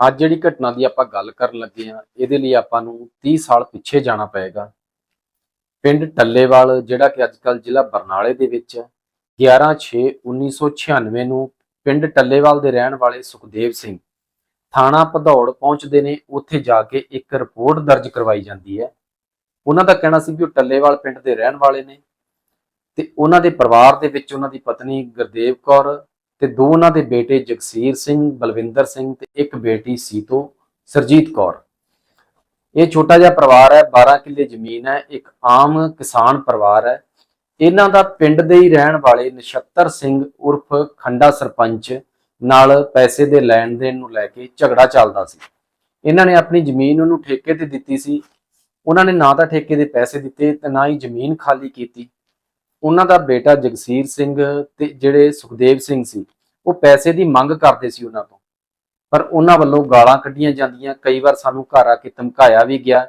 ਅੱਜ ਜਿਹੜੀ ਘਟਨਾ ਦੀ ਆਪਾਂ ਗੱਲ ਕਰਨ ਲੱਗੇ ਆ ਇਹਦੇ ਲਈ ਆਪਾਂ ਨੂੰ 30 ਸਾਲ ਪਿੱਛੇ ਜਾਣਾ ਪਏਗਾ। ਪਿੰਡ ਟੱਲੇਵਾਲ, ਜਿਹੜਾ ਕਿ ਅੱਜਕੱਲ ਜ਼ਿਲ੍ਹਾ ਬਰਨਾਲੇ ਦੇ ਵਿੱਚ ਹੈ 11/6/1996 ਨੂੰ ਪਿੰਡ ਟੱਲੇਵਾਲ ਦੇ ਰਹਿਣ ਵਾਲੇ ਸੁਖਦੇਵ ਸਿੰਘ ਥਾਣਾ ਭਦੌੜ ਪਹੁੰਚਦੇ ਨੇ। ਉੱਥੇ ਜਾ ਕੇ ਇੱਕ ਰਿਪੋਰਟ ਦਰਜ ਕਰਵਾਈ ਜਾਂਦੀ ਹੈ। ਉਹਨਾਂ ਦਾ ਕਹਿਣਾ ਸੀ ਕਿ ਉਹ ਟੱਲੇਵਾਲ ਪਿੰਡ ਦੇ ਰਹਿਣ ਵਾਲੇ ਨੇ ਤੇ ਉਹਨਾਂ ਦੇ ਪਰਿਵਾਰ ਦੇ ਵਿੱਚ ਉਹਨਾਂ ਦੀ ਪਤਨੀ ਗੁਰਦੇਵ ਕੌਰ ਤੇ ਦੋ ਉਹਨਾਂ ਦੇ ਬੇਟੇ ਜਗਸੀਰ ਸਿੰਘ, ਬਲਵਿੰਦਰ ਸਿੰਘ ਤੇ ਇੱਕ ਬੇਟੀ ਸੀਤੋ, ਸਰਜੀਤ ਕੌਰ। ਇਹ ਛੋਟਾ ਜਿਹਾ ਪਰਿਵਾਰ ਹੈ 12 ਕਿੱਲੇ ਜ਼ਮੀਨ ਹੈ, ਇੱਕ ਆਮ ਕਿਸਾਨ ਪਰਿਵਾਰ ਹੈ। ਇਹਨਾਂ ਦਾ ਪਿੰਡ ਦੇ ਹੀ ਰਹਿਣ ਵਾਲੇ ਨਛੱਤਰ ਸਿੰਘ ਉਰਫ ਖੰਡਾ ਸਰਪੰਚ ਨਾਲ ਪੈਸੇ ਦੇ ਲੈਣ ਦੇਣ ਨੂੰ ਲੈ ਕੇ ਝਗੜਾ ਚੱਲਦਾ ਸੀ। ਇਹਨਾਂ ਨੇ ਆਪਣੀ ਜ਼ਮੀਨ ਉਹਨੂੰ ਠੇਕੇ ਤੇ ਦਿੱਤੀ ਸੀ। ਉਹਨਾਂ ਨੇ ਨਾ ਤਾਂ ਠੇਕੇ ਦੇ ਪੈਸੇ ਦਿੱਤੇ ਤੇ ਨਾ ਹੀ ਜ਼ਮੀਨ ਖਾਲੀ ਕੀਤੀ। ਉਹਨਾਂ ਦਾ ਬੇਟਾ ਜਗਸੀਰ ਸਿੰਘ ਤੇ ਜਿਹੜੇ ਸੁਖਦੇਵ ਸਿੰਘ ਸੀ ਉਹ ਪੈਸੇ ਦੀ ਮੰਗ ਕਰਦੇ ਸੀ ਉਹਨਾਂ ਤੋਂ। ਪਰ ਉਹਨਾਂ ਵੱਲੋਂ ਗਾਲਾਂ ਕੱਢੀਆਂ ਜਾਂਦੀਆਂ। ਕਈ ਵਾਰ ਸਾਨੂੰ ਘਰ ਆ ਕੇ ਧਮਕਾਇਆ ਵੀ ਗਿਆ।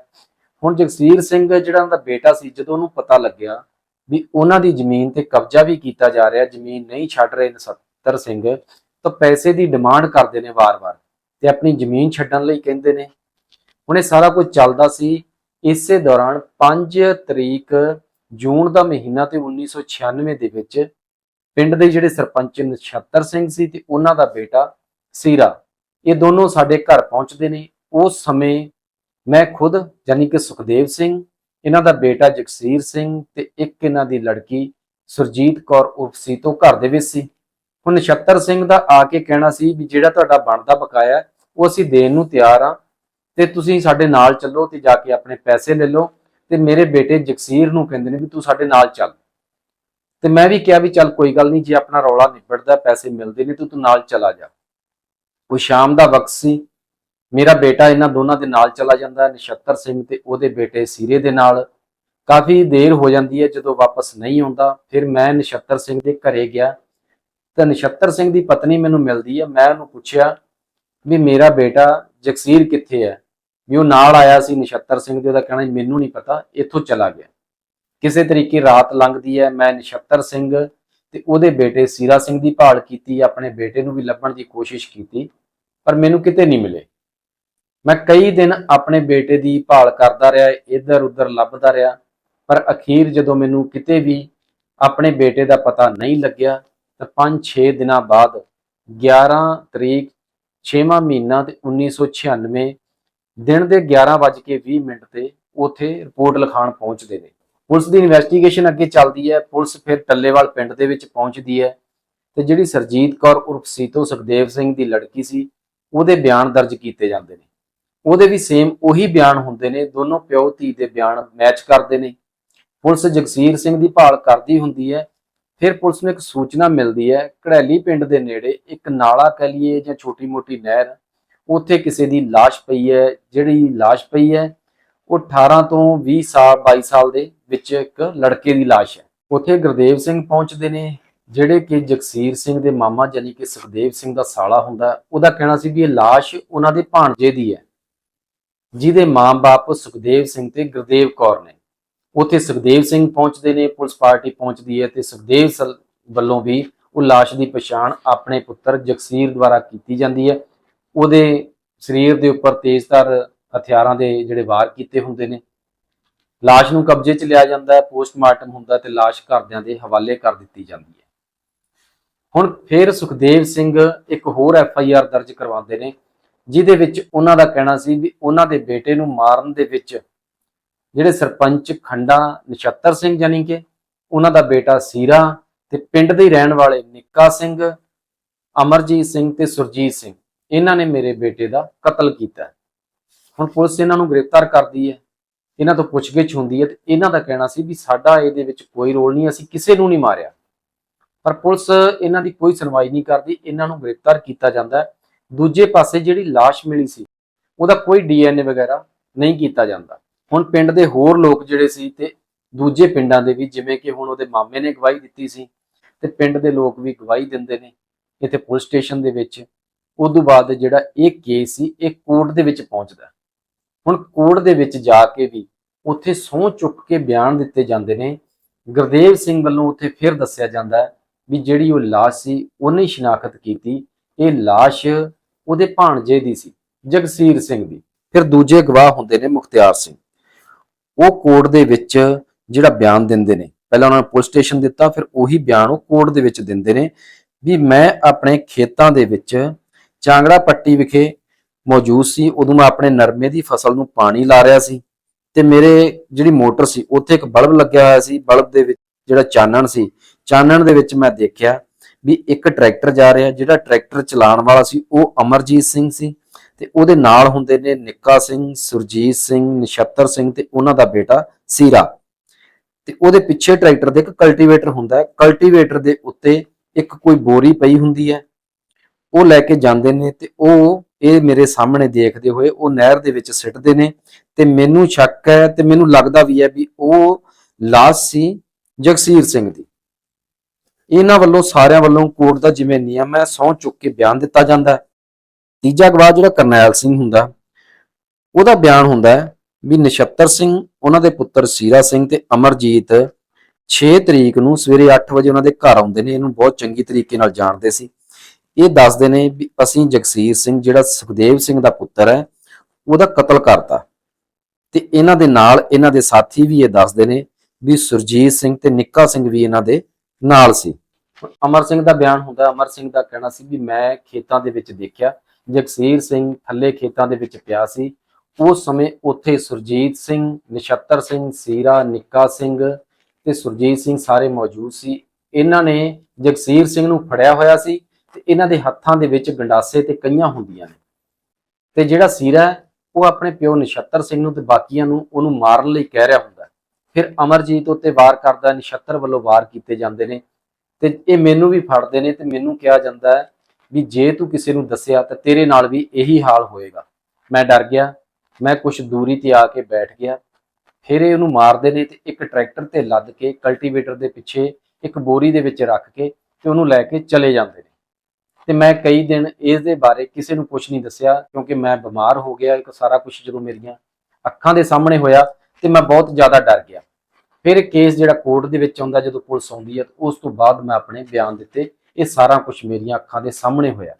ਹੁਣ ਜਗਸੀਰ ਸਿੰਘ ਜਿਹੜਾ ਉਹਦਾ ਬੇਟਾ ਸੀ, ਜਦੋਂ ਉਹਨੂੰ ਪਤਾ ਲੱਗਿਆ ਵੀ ਉਹਨਾਂ ਦੀ ਜ਼ਮੀਨ ਤੇ ਕਬਜ਼ਾ ਵੀ ਕੀਤਾ ਜਾ ਰਿਹਾ, ਜ਼ਮੀਨ ਨਹੀਂ ਛੱਡ ਰਹੇ ਨਸੱਤਰ ਸਿੰਘ, ਤਾਂ ਪੈਸੇ ਦੀ ਡਿਮਾਂਡ ਕਰਦੇ ਨੇ ਵਾਰ-ਵਾਰ ਤੇ ਆਪਣੀ ਜ਼ਮੀਨ ਛੱਡਣ ਲਈ ਕਹਿੰਦੇ ਨੇ। ਹੁਣ ਇਹ ਸਾਰਾ ਕੁਝ ਚੱਲਦਾ ਸੀ। ਇਸੇ ਦੌਰਾਨ 5 ਤਰੀਕ ਜੂਨ ਦਾ ਮਹੀਨਾ ਤੇ 1996 ਦੇ ਵਿੱਚ ਪਿੰਡ ਦੇ ਜਿਹੜੇ ਸਰਪੰਚ ਨਛੱਤਰ ਸਿੰਘ ਸੀ ਤੇ ਉਹਨਾਂ ਦਾ ਬੇਟਾ ਸੀਰਾ, ਇਹ ਦੋਨੋਂ ਸਾਡੇ ਘਰ ਪਹੁੰਚਦੇ ਨੇ। ਉਸ ਸਮੇਂ ਮੈਂ ਖੁਦ ਯਾਨੀ ਕਿ ਸੁਖਦੇਵ ਸਿੰਘ, ਇਹਨਾਂ ਦਾ ਬੇਟਾ ਜਗਸੀਰ ਸਿੰਘ ਤੇ ਇੱਕ ਇਹਨਾਂ ਦੀ ਲੜਕੀ ਸੁਰਜੀਤ ਕੌਰ ਉਰਫ ਸੀਤੋ ਘਰ ਦੇ ਵਿੱਚ ਸੀ। ਹੁਣ ਨਛੱਤਰ ਸਿੰਘ ਦਾ ਆ ਕੇ ਕਹਿਣਾ ਸੀ ਵੀ ਜਿਹੜਾ ਤੁਹਾਡਾ ਬਣਦਾ ਬਕਾਇਆ ਉਹ ਅਸੀਂ ਦੇਣ ਨੂੰ ਤਿਆਰ ਆ ਤੇ ਤੁਸੀਂ ਸਾਡੇ ਨਾਲ ਚੱਲੋ ਤੇ ਜਾ ਕੇ ਆਪਣੇ ਪੈਸੇ ਲੈ ਲਓ ਤੇ ਮੇਰੇ ਬੇਟੇ ਜਗਸੀਰ ਨੂੰ ਕਹਿੰਦੇ ਨੇ ਵੀ ਤੂੰ ਸਾਡੇ ਨਾਲ ਚੱਲ। ਤੇ ਮੈਂ ਵੀ ਕਿਹਾ ਵੀ ਚੱਲ ਕੋਈ ਗੱਲ ਨਹੀਂ, ਜੇ ਆਪਣਾ ਰੌਲਾ ਨਿਬੜਦਾ, ਪੈਸੇ ਮਿਲਦੇ ਨੇ, ਤੂੰ ਤੂੰ ਨਾਲ ਚਲਾ ਜਾ। ਉਹ ਸ਼ਾਮ ਦਾ ਵਕਤ ਸੀ। ਮੇਰਾ ਬੇਟਾ ਇਹਨਾਂ ਦੋਨਾਂ ਦੇ ਨਾਲ ਚਲਾ ਜਾਂਦਾ, ਨਛੱਤਰ ਸਿੰਘ ਤੇ ਉਹਦੇ ਬੇਟੇ ਸੀਰੇ ਦੇ ਨਾਲ। ਕਾਫੀ ਦੇਰ ਹੋ ਜਾਂਦੀ ਹੈ, ਜਦੋਂ ਵਾਪਸ ਨਹੀਂ ਆਉਂਦਾ, ਫਿਰ ਮੈਂ ਨਛੱਤਰ ਸਿੰਘ ਦੇ ਘਰੇ ਗਿਆ। ਤਾਂ ਨਛੱਤਰ ਸਿੰਘ ਦੀ ਪਤਨੀ ਮੈਨੂੰ ਮਿਲਦੀ ਹੈ। ਮੈਂ ਉਹਨੂੰ ਪੁੱਛਿਆ ਵੀ ਮੇਰਾ ਬੇਟਾ ਜਗਸੀਰ ਕਿੱਥੇ ਹੈ? ਵੀ ਉਹ ਨਾਲ ਆਇਆ ਸੀ ਨਛੱਤਰ ਸਿੰਘ ਦੇ, ਉਹਦਾ ਕਹਿਣਾ ਮੈਨੂੰ ਨਹੀਂ ਪਤਾ, ਇੱਥੋਂ ਚਲਾ ਗਿਆ। ਕਿਸੇ ਤਰੀਕੇ ਰਾਤ ਲੰਘਦੀ ਹੈ। ਮੈਂ ਨਛੱਤਰ ਸਿੰਘ ਤੇ ਉਹਦੇ ਬੇਟੇ ਸੀਰਾ ਸਿੰਘ ਦੀ ਭਾਲ ਕੀਤੀ, ਆਪਣੇ ਬੇਟੇ ਨੂੰ ਵੀ ਲੱਭਣ ਦੀ ਕੋਸ਼ਿਸ਼ ਕੀਤੀ, ਪਰ ਮੈਨੂੰ ਕਿਤੇ ਨਹੀਂ ਮਿਲੇ। ਮੈਂ ਕਈ ਦਿਨ ਆਪਣੇ ਬੇਟੇ ਦੀ ਭਾਲ ਕਰਦਾ ਰਿਹਾ, ਇੱਧਰ ਉੱਧਰ ਲੱਭਦਾ ਰਿਹਾ, ਪਰ ਅਖੀਰ ਜਦੋਂ ਮੈਨੂੰ ਕਿਤੇ ਵੀ ਆਪਣੇ ਬੇਟੇ ਦਾ ਪਤਾ ਨਹੀਂ ਲੱਗਿਆ, ਤਾਂ 5-6 ਦਿਨਾਂ ਬਾਅਦ 11 ਤਰੀਕ 6ਵਾਂ ਮਹੀਨਾ ਤੇ 1996 ਦਿਨ ਦੇ 11:20 ਮਿੰਟ ਤੇ ਉਥੇ ਰਿਪੋਰਟ ਲਿਖਾਣ ਪਹੁੰਚਦੇ ਨੇ। ਪੁਲਿਸ ਦੀ ਇਨਵੈਸਟੀਗੇਸ਼ਨ ਅੱਗੇ ਚੱਲਦੀ ਹੈ ਪੁਲਿਸ ਫਿਰ ਟੱਲੇਵਾਲ ਪਿੰਡ ਦੇ ਵਿੱਚ ਪਹੁੰਚਦੀ ਹੈ ਤੇ ਜਿਹੜੀ ਸਰਜੀਤ ਕੌਰ ਉਰਫ ਸੀਤੋ ਸੁਖਦੇਵ ਸਿੰਘ ਦੀ ਲੜਕੀ ਸੀ ਉਹਦੇ ਬਿਆਨ ਦਰਜ ਕੀਤੇ ਜਾਂਦੇ ਨੇ ਉਹਦੇ ਵੀ ਸੇਮ ਉਹੀ ਬਿਆਨ ਹੁੰਦੇ ਨੇ ਦੋਨੋਂ ਪਿਓ ਧੀ ਦੇ ਬਿਆਨ ਮੈਚ ਕਰਦੇ ਨੇ ਪੁਲਿਸ ਜਗਸੀਰ ਸਿੰਘ ਦੀ ਭਾਲ ਕਰਦੀ ਹੁੰਦੀ ਹੈ ਫਿਰ ਪੁਲਿਸ ਨੂੰ ਇੱਕ ਸੂਚਨਾ ਮਿਲਦੀ ਹੈ ਘੜੈਲੀ ਪਿੰਡ ਦੇ ਨੇੜੇ ਇੱਕ ਨਾਲਾ ਕਹਿ ਲਈਏ ਜਾਂ ਛੋਟੀ-ਮੋਟੀ ਨਹਿਰ ਉੱਥੇ ਕਿਸੇ ਦੀ লাশ ਪਈ ਹੈ ਜਿਹੜੀ লাশ ਪਈ ਹੈ ਉਹ 18 ਤੋਂ 20 ਸਾਲ 22 ਸਾਲ ਦੇ ਵਿੱਚ ਇੱਕ ਲੜਕੇ ਦੀ লাশ ਹੈ ਉੱਥੇ ਗੁਰਦੇਵ ਸਿੰਘ ਪਹੁੰਚਦੇ ਨੇ ਜਿਹੜੇ ਕਿ ਜਗਸੀਰ ਸਿੰਘ ਦੇ ਮਾਮਾ ਜਾਨੀ ਕਿ ਸੁਖਦੇਵ ਸਿੰਘ ਦਾ ਸਾਲਾ ਹੁੰਦਾ ਉਹਦਾ ਕਹਿਣਾ ਸੀ ਵੀ ਇਹ লাশ ਉਹਨਾਂ ਦੇ ਭਾਣਜੇ ਦੀ ਹੈ ਜਿਹਦੇ ਮਾਂ-ਬਾਪ ਸੁਖਦੇਵ ਸਿੰਘ ਤੇ ਗੁਰਦੇਵ ਕੌਰ ਨੇ ਉੱਥੇ ਸੁਖਦੇਵ ਸਿੰਘ ਪਹੁੰਚਦੇ ਨੇ ਪੁਲਿਸ ਪਾਰਟੀ ਪਹੁੰਚਦੀ ਹੈ ਤੇ ਸੁਖਦੇਵ ਸਲ- ਵੱਲੋਂ ਵੀ ਉਹ লাশ ਦੀ ਪਛਾਣ ਆਪਣੇ ਪੁੱਤਰ ਜਗਸੀਰ ਦੁਆਰਾ ਕੀਤੀ ਜਾਂਦੀ ਹੈ ਉਹਦੇ ਸਰੀਰ ਦੇ ਉੱਪਰ ਤੇਜ਼ਧਾਰ ਹਥਿਆਰਾਂ ਦੇ ਜਿਹੜੇ ਵਾਰ ਕੀਤੇ ਹੁੰਦੇ ਨੇ লাশ ਨੂੰ ਕਬਜ਼ੇ 'ਚ ਲਿਆ ਜਾਂਦਾ ਹੈ ਪੋਸਟਮਾਰਟਮ ਹੁੰਦਾ ਤੇ লাশ ਘਰਦਿਆਂ ਦੇ ਹਵਾਲੇ ਕਰ ਦਿੱਤੀ ਜਾਂਦੀ ਹੈ ਹੁਣ ਫਿਰ ਸੁਖਦੇਵ ਸਿੰਘ ਇੱਕ ਹੋਰ ਐਫ ਆਈ ਆਰ ਦਰਜ ਕਰਵਾਉਂਦੇ ਨੇ ਜਿਹਦੇ ਵਿੱਚ ਉਹਨਾਂ ਦਾ ਕਹਿਣਾ ਸੀ ਵੀ ਉਹਨਾਂ ਦੇ ਬੇਟੇ ਨੂੰ ਮਾਰਨ ਦੇ ਵਿੱਚ ਜਿਹੜੇ ਸਰਪੰਚ ਖੰਡਾ ਨਛੱਤਰ ਸਿੰਘ ਜਾਨੀ ਕਿ ਉਹਨਾਂ ਦਾ ਬੇਟਾ ਸੀਰਾ ਤੇ ਪਿੰਡ ਦੇ ਹੀ ਰਹਿਣ ਵਾਲੇ ਨਿੱਕਾ ਸਿੰਘ ਅਮਰਜੀਤ ਸਿੰਘ ਤੇ ਸੁਰਜੀਤ ਸਿੰਘ ਇਹਨਾਂ ਨੇ ਮੇਰੇ ਬੇਟੇ ਦਾ ਕਤਲ ਕੀਤਾ ਹੈ। ਹੁਣ ਪੁਲਿਸ ਇਹਨਾਂ ਨੂੰ ਗ੍ਰਿਫਤਾਰ ਕਰਦੀ ਹੈ, ਇਹਨਾਂ ਤੋਂ ਪੁੱਛਗਿੱਛ ਹੁੰਦੀ ਹੈ ਤੇ ਇਹਨਾਂ ਦਾ ਕਹਿਣਾ ਸੀ ਵੀ ਸਾਡਾ ਇਹਦੇ ਵਿੱਚ ਕੋਈ ਰੋਲ ਨਹੀਂ, ਅਸੀਂ ਕਿਸੇ ਨੂੰ ਨਹੀਂ ਮਾਰਿਆ। ਪਰ ਪੁਲਿਸ ਇਹਨਾਂ ਦੀ ਕੋਈ ਸੁਣਵਾਈ ਨਹੀਂ ਕਰਦੀ, ਇਹਨਾਂ ਨੂੰ ਗ੍ਰਿਫਤਾਰ ਕੀਤਾ ਜਾਂਦਾ ਦੂਜੇ ਪਾਸੇ ਜਿਹੜੀ লাশ ਮਿਲੀ ਸੀ, ਉਹਦਾ ਕੋਈ ਡੀਐਨਏ ਵਗੈਰਾ ਨਹੀਂ ਕੀਤਾ ਜਾਂਦਾ। ਹੁਣ ਪਿੰਡ ਦੇ ਹੋਰ ਲੋਕ ਜਿਹੜੇ ਸੀ ਤੇ ਦੂਜੇ ਪਿੰਡਾਂ ਦੇ ਵੀ, ਜਿਵੇਂ ਕਿ ਹੁਣ ਉਹਦੇ ਮਾਮੇ ਨੇ ਗਵਾਹੀ ਦਿੱਤੀ ਸੀ ਤੇ ਪਿੰਡ ਦੇ ਲੋਕ ਵੀ ਗਵਾਹੀ ਦਿੰਦੇ ਨੇ ਇੱਥੇ ਪੁਲਿਸ ਸਟੇਸ਼ਨ ਦੇ ਵਿੱਚ। ਉਸ ਤੋਂ ਬਾਅਦ ਜਿਹੜਾ ਇਹ ਕੇਸ ਸੀ, ਇਹ ਕੋਰਟ ਦੇ ਵਿੱਚ ਪਹੁੰਚਦਾ ਹੁਣ ਕੋਰਟ ਦੇ ਵਿੱਚ ਜਾ ਕੇ ਵੀ ਉੱਥੇ ਸਹੁੰ ਚੁੱਕ ਕੇ ਬਿਆਨ ਦਿੱਤੇ ਜਾਂਦੇ ਨੇ ਗੁਰਦੇਵ ਸਿੰਘ ਵੱਲੋਂ ਉੱਥੇ ਫਿਰ ਦੱਸਿਆ ਜਾਂਦਾ ਹੈ ਵੀ ਜਿਹੜੀ ਉਹ লাশ ਸੀ ਉਹਨੇ ਸ਼ਨਾਖਤ ਕੀਤੀ ਇਹ লাশ ਉਹਦੇ ਭਾਣਜੇ ਦੀ ਸੀ ਜਗਸੀਰ ਸਿੰਘ ਦੀ ਫਿਰ ਦੂਜੇ ਗਵਾਹ ਹੁੰਦੇ ਨੇ ਮੁਖਤਿਆਰ ਸਿੰਘ ਉਹ ਕੋਰਟ ਦੇ ਵਿੱਚ ਜਿਹੜਾ ਬਿਆਨ ਦਿੰਦੇ ਨੇ ਪਹਿਲਾਂ ਉਹਨਾਂ ਨੇ ਪੁਲਿਸ ਸਟੇਸ਼ਨ ਦਿੱਤਾ ਫਿਰ ਉਹੀ ਬਿਆਨ ਉਹ ਕੋਰਟ ਦੇ ਵਿੱਚ ਦਿੰਦੇ ਨੇ ਵੀ ਮੈਂ ਆਪਣੇ ਖੇਤਾਂ ਦੇ ਵਿੱਚ ਚਾਂਗੜਾ ਪੱਟੀ ਵਿਖੇ ਮੌਜੂਦ ਸੀ, ਉਦੋਂ ਮੈਂ ਆਪਣੇ ਨਰਮੇ ਦੀ ਫਸਲ ਨੂੰ ਪਾਣੀ ਲਾ ਰਿਹਾ ਸੀ ਤੇ ਮੇਰੇ ਜਿਹੜੀ ਮੋਟਰ ਸੀ, ਉੱਥੇ ਇੱਕ ਬਲਬ ਲੱਗਿਆ ਹੋਇਆ ਸੀ, ਬਲਬ ਦੇ ਵਿੱਚ ਜਿਹੜਾ ਚਾਨਣ ਸੀ, ਚਾਨਣ ਦੇ ਵਿੱਚ ਮੈਂ ਦੇਖਿਆ ਵੀ ਇੱਕ ਟਰੈਕਟਰ ਜਾ ਰਿਹਾ, ਜਿਹੜਾ ਟਰੈਕਟਰ ਚਲਾਉਣ ਵਾਲਾ ਸੀ, ਉਹ ਅਮਰਜੀਤ ਸਿੰਘ ਸੀ ਤੇ ਉਹਦੇ ਨਾਲ ਹੁੰਦੇ ਨੇ ਨਿੱਕਾ ਸਿੰਘ, ਸੁਰਜੀਤ ਸਿੰਘ, ਨਛੱਤਰ ਸਿੰਘ ਤੇ ਉਹਨਾਂ ਦਾ ਬੇਟਾ ਸੀਰਾ ਤੇ ਉਹਦੇ ਪਿੱਛੇ ਟਰੈਕਟਰ ਦੇ ਇੱਕ ਕਲਟੀਵੇਟਰ ਹੁੰਦਾ ਹੈ, ਕਲਟੀਵੇਟਰ ਦੇ ਉੱਤੇ ਇੱਕ ਕੋਈ ਬੋਰੀ ਪਈ ਹੁੰਦੀ ਹੈ, ਉਹ ਲੈ ਕੇ ਜਾਂਦੇ ਨੇ ਤੇ ਉਹ ਇਹ ਮੇਰੇ ਸਾਹਮਣੇ ਦੇਖਦੇ ਹੋਏ ਉਹ ਨਹਿਰ ਦੇ ਵਿੱਚ ਸਿੱਟਦੇ ਨੇ ਤੇ ਮੈਨੂੰ ਸ਼ੱਕ ਹੈ ਤੇ ਮੈਨੂੰ ਲੱਗਦਾ ਵੀ ਹੈ ਵੀ ਉਹ ਲਾਸ਼ ਸੀ ਜਗਸੀਰ ਸਿੰਘ ਦੀ। ਇਹਨਾਂ ਵੱਲੋਂ ਸਾਰਿਆਂ ਵੱਲੋਂ ਕੋਰਟ ਦਾ ਜਿਵੇਂ ਨਿਯਮ ਹੈ, ਸਹੁੰ ਚੁੱਕ ਕੇ ਬਿਆਨ ਦਿੱਤਾ ਜਾਂਦਾ ਹੈ। ਤੀਜਾ ਗਵਾਹ ਜਿਹੜਾ ਕਰਨੈਲ ਸਿੰਘ ਹੁੰਦਾ, ਉਹਦਾ ਬਿਆਨ ਹੁੰਦਾ ਹੈ ਵੀ ਨਛੱਤਰ ਸਿੰਘ, ਉਹਨਾਂ ਦੇ ਪੁੱਤਰ ਸੀਰਾ ਸਿੰਘ ਤੇ ਅਮਰਜੀਤ 6 ਤਰੀਕ ਨੂੰ ਸਵੇਰੇ 8 ਵਜੇ ਉਹਨਾਂ ਦੇ ਘਰ ਆਉਂਦੇ ਨੇ, ਇਹਨੂੰ ਬਹੁਤ ਚੰਗੀ ਤਰੀਕੇ ਨਾਲ ਜਾਣਦੇ ਸੀ। ਇਹ ਦੱਸਦੇ ਨੇ ਵੀ ਅਸੀਂ ਜਗਸੀਰ ਸਿੰਘ, ਜਿਹੜਾ ਸੁਖਦੇਵ ਸਿੰਘ ਦਾ ਪੁੱਤਰ ਹੈ, ਉਹਦਾ ਕਤਲ ਕਰਤਾ। ਤੇ ਇਹਨਾਂ ਦੇ ਨਾਲ ਇਹਨਾਂ ਦੇ ਸਾਥੀ ਵੀ ਇਹ ਦੱਸਦੇ ਨੇ ਵੀ ਸੁਰਜੀਤ ਸਿੰਘ ਤੇ ਨਿੱਕਾ ਸਿੰਘ ਵੀ ਇਹਨਾਂ ਦੇ ਨਾਲ ਸੀ। ਅਮਰ ਸਿੰਘ ਦਾ ਬਿਆਨ ਹੁੰਦਾ, ਅਮਰ ਸਿੰਘ ਦਾ ਕਹਿਣਾ ਸੀ ਵੀ ਮੈਂ ਖੇਤਾਂ ਦੇ ਵਿੱਚ ਦੇਖਿਆ, ਜਗਸੀਰ ਸਿੰਘ ਥੱਲੇ ਖੇਤਾਂ ਦੇ ਵਿੱਚ ਪਿਆ ਸੀ। ਉਸ ਸਮੇਂ ਉੱਥੇ ਸੁਰਜੀਤ ਸਿੰਘ, ਨਛੱਤਰ ਸਿੰਘ, ਸੀਰਾ, ਨਿੱਕਾ ਸਿੰਘ ਤੇ ਸੁਰਜੀਤ ਸਿੰਘ ਸਾਰੇ ਮੌਜੂਦ ਸੀ। ਇਹਨਾਂ ਨੇ ਜਗਸੀਰ ਸਿੰਘ ਨੂੰ ਫੜਿਆ ਹੋਇਆ ਸੀ ਤੇ ਇਹਨਾਂ ਦੇ ਹੱਥਾਂ ਦੇ ਵਿੱਚ ਗੰਡਾਸੇ ਤੇ ਕਈਆਂ ਹੁੰਦੀਆਂ ਨੇ। ਤੇ ਜਿਹੜਾ ਸੀਰਾ ਉਹ ਆਪਣੇ ਪਿਓ ਨਛੱਤਰ ਸਿੰਘ ਨੂੰ ਤੇ ਬਾਕੀਆਂ ਨੂੰ ਉਹਨੂੰ ਮਾਰਨ ਲਈ ਕਹਿ ਰਿਹਾ ਹੁੰਦਾ ਫਿਰ ਅਮਰਜੀਤ ਉੱਤੇ ਵਾਰ ਕਰਦਾ ਨਛੱਤਰ ਵੱਲੋਂ ਵਾਰ ਕੀਤੇ ਜਾਂਦੇ ਨੇ। ਤੇ ਇਹ ਮੈਨੂੰ ਵੀ ਫੜਦੇ ਨੇ ਤੇ ਮੈਨੂੰ ਕਿਹਾ ਜਾਂਦਾ ਹੈ ਵੀ ਜੇ ਤੂੰ ਕਿਸੇ ਨੂੰ ਦੱਸਿਆ ਤਾਂ ਤੇਰੇ ਨਾਲ ਵੀ ਇਹੀ ਹਾਲ ਹੋਏਗਾ। ਮੈਂ ਡਰ ਗਿਆ, ਮੈਂ ਕੁਝ ਦੂਰੀ ਤੇ ਆ ਕੇ ਬੈਠ ਗਿਆ। ਫਿਰ ਇਹ ਉਹਨੂੰ ਮਾਰਦੇ ਨੇ ਤੇ ਇੱਕ ਟਰੈਕਟਰ ਤੇ ਲੱਦ ਕੇ, ਕਲਟੀਵੇਟਰ ਦੇ ਪਿੱਛੇ ਇੱਕ ਬੋਰੀ ਦੇ ਵਿੱਚ ਰੱਖ ਕੇ ਤੇ ਉਹਨੂੰ ਲੈ ਕੇ ਚਲੇ ਜਾਂਦੇ ਨੇ। ਤੇ ਮੈਂ ਕਈ ਦਿਨ ਇਸ ਦੇ ਬਾਰੇ ਕਿਸੇ ਨੂੰ ਕੁਝ ਨਹੀਂ ਦੱਸਿਆ, ਕਿਉਂਕਿ ਮੈਂ ਬਿਮਾਰ ਹੋ ਗਿਆ, ਇੱਕ ਸਾਰਾ ਕੁਝ ਜਦੋਂ ਮੇਰੀਆਂ ਅੱਖਾਂ ਦੇ ਸਾਹਮਣੇ ਹੋਇਆ ਤੇ ਮੈਂ ਬਹੁਤ ਜ਼ਿਆਦਾ ਡਰ ਗਿਆ। ਫਿਰ ਕੇਸ ਜਿਹੜਾ ਕੋਰਟ ਦੇ ਵਿੱਚ ਆਉਂਦਾ ਜਦੋਂ ਪੁਲਿਸ ਆਉਂਦੀ ਹੈ, ਉਸ ਤੋਂ ਬਾਅਦ ਮੈਂ ਆਪਣੇ ਬਿਆਨ ਦਿੱਤੇ, ਇਹ ਸਾਰਾ ਕੁਝ ਮੇਰੀਆਂ ਅੱਖਾਂ ਦੇ ਸਾਹਮਣੇ ਹੋਇਆ।